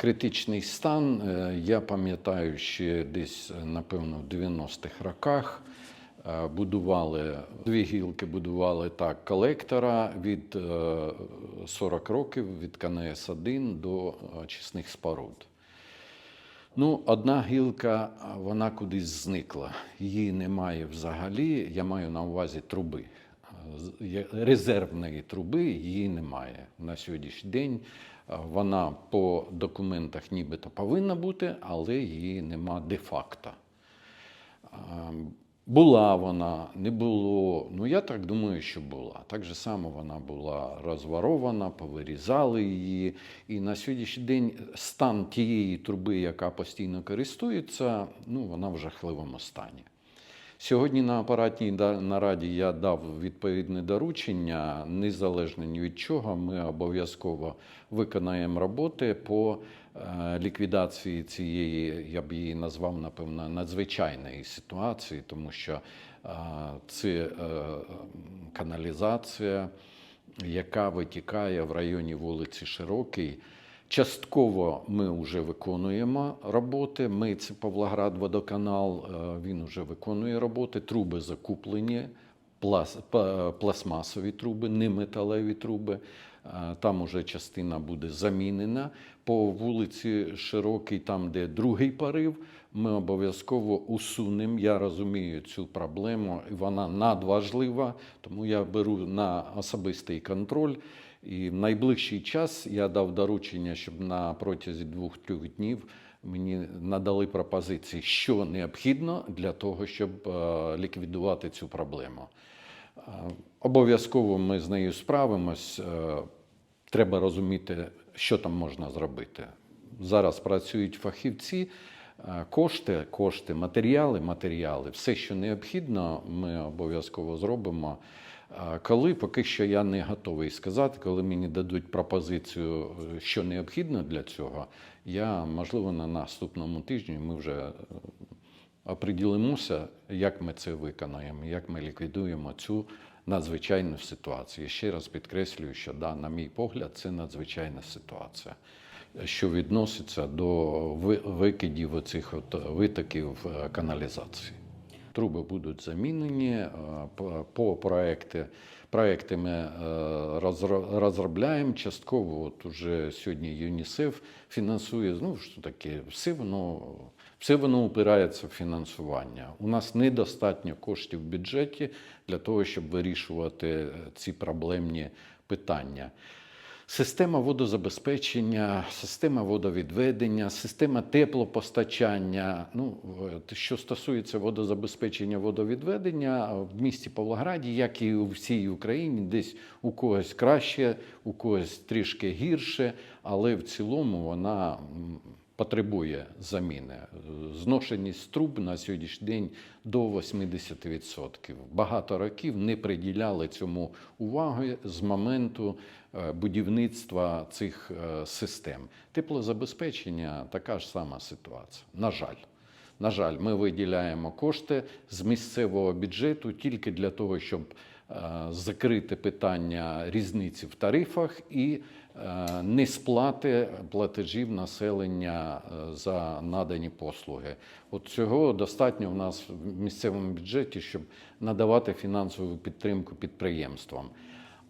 Критичний стан, е, я пам'ятаю, ще десь, е, напевно, в 90-х роках е, будували дві гілки, будували так колектора від е, 40 років від КНС-1 до очисних споруд. Ну, одна гілка, вона кудись зникла. Її немає взагалі. Я маю на увазі труби. Резервної труби її немає на сьогоднішній день. Вона по документах нібито повинна бути, але її нема де-факто. Була вона, не було. Ну, я так думаю, що була. Так же само вона була розворована, повирізали її. І на сьогоднішній день стан тієї труби, яка постійно користується, ну, вона в жахливому стані. Сьогодні на апаратній нараді я дав відповідне доручення, незалежно ні від чого, ми обов'язково виконаємо роботи по е, ліквідації цієї, я б її назвав, напевно, надзвичайної ситуації, тому що е, це е, каналізація, яка витікає в районі вулиці Широкий. Частково ми вже виконуємо роботи. Ми це Павлоград водоканал, е, він вже виконує роботи. Труби закуплені, плас, пластмасові труби, не металеві труби. Е, Там уже частина буде замінена. По вулиці Широкий, там, де другий порив, ми обов'язково усунемо. Я розумію цю проблему, і вона надважлива, тому я беру на особистий контроль. І в найближчий час я дав доручення, щоб на протязі двох-трьох днів мені надали пропозиції, що необхідно для того, щоб е, ліквідувати цю проблему. Е, Обов'язково ми з нею справимось. Треба розуміти, що там можна зробити. Зараз працюють фахівці. Е, Кошти, кошти, матеріали, матеріали, все, що необхідно, ми обов'язково зробимо. Е, Коли поки що я не готовий сказати, коли мені дадуть пропозицію, е, що необхідно для цього, я можливо на наступному тижні ми вже оприділимося, як ми це виконаємо, як ми ліквідуємо цю надзвичайну ситуацію. Ще раз підкреслюю, що да, на мій погляд, це надзвичайна ситуація, що відноситься до викидів оцих от витоків е, каналізації. Труби будуть замінені е, по- проекти. Проекти ми е, розробляємо частково. От уже сьогодні ЮНІСЕФ фінансує. Ну що таке, все воно, все воно упирається в фінансування. У нас недостатньо коштів в бюджеті для того, щоб вирішувати е, ці проблемні питання. Система водозабезпечення, система водовідведення, система теплопостачання. Ну, що стосується водозабезпечення водовідведення в місті Павлограді, як і у всій Україні, десь у когось краще, у когось трішки гірше, але в цілому вона потребує заміни. Зношеність труб на сьогоднішній день до 80%. Багато років не приділяли цьому уваги з моменту е, будівництва цих е, систем. Теплозабезпечення така ж сама ситуація. На жаль. На жаль, ми виділяємо кошти з місцевого бюджету тільки для того, щоб е, закрити питання різниці в тарифах і е, несплати платежів населення е, за надані послуги. От цього достатньо в нас в місцевому бюджеті, щоб надавати фінансову підтримку підприємствам.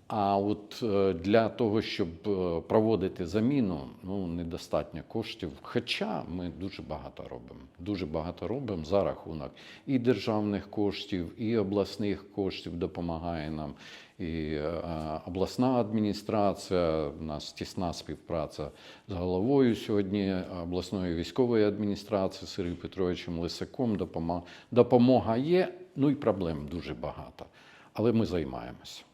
А от е, для того, щоб е, проводити заміну, ну недостатньо коштів. Хоча ми дуже багато робимо. Дуже багато робимо за рахунок і державних коштів, і обласних коштів допомагає нам. І е, обласна адміністрація, у нас тісна співпраця з головою сьогодні обласної військової адміністрації Сергієм Петровичем Лисаком. Допомога, допомога є, ну і проблем дуже багато. Але ми займаємося.